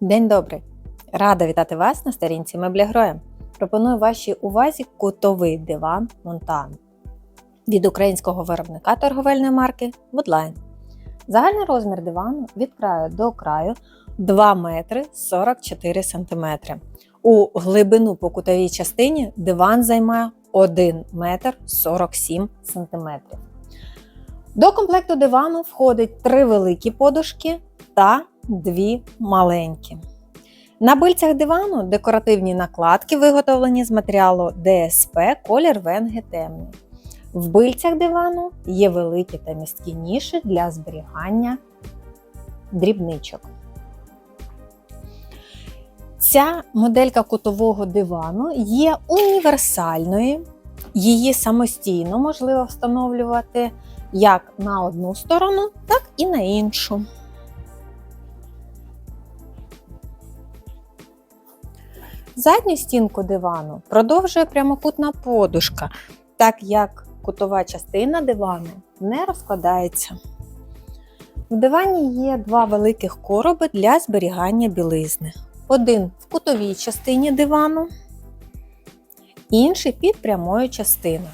День добрий! Рада вітати вас на сторінці Меблі Гроя. Пропоную вашій увазі кутовий диван Монтан від українського виробника торговельної марки Woodline. Загальний розмір дивану від краю до краю 2 метри 44 см. У глибину по кутовій частині диван займає 1 метр 47 см. До комплекту дивану входить три великі подушки та дві маленькі. На бильцях дивану декоративні накладки, виготовлені з матеріалу ДСП, колір венги темний. В бильцях дивану є великі та місткі ніші для зберігання дрібничок. Ця моделька кутового дивану є універсальною, її самостійно можливо встановлювати як на одну сторону, так і на іншу. Задню стінку дивану продовжує прямокутна подушка, так як кутова частина дивану не розкладається. В дивані є два великих короби для зберігання білизни. Один в кутовій частині дивану, інший під прямою частиною.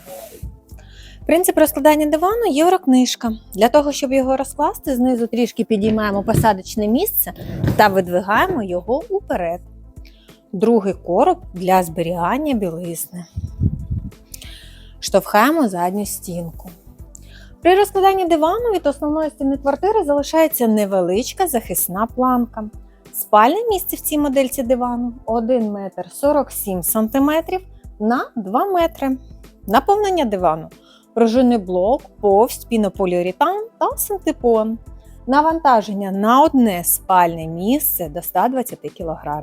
Принцип розкладання дивану єврокнижка. Для того, щоб його розкласти, знизу трішки підіймаємо посадочне місце та видвигаємо його уперед. Другий короб для зберігання білизни. Штовхаємо задню стінку. При розкладанні дивану від основної стіни квартири залишається невеличка захисна планка. Спальне місце в цій модельці дивану 1 метр 47 см на 2 метри. Наповнення дивану пружинний блок, повсть, пінополіуретан та синтепон. Навантаження на одне спальне місце до 120 кг.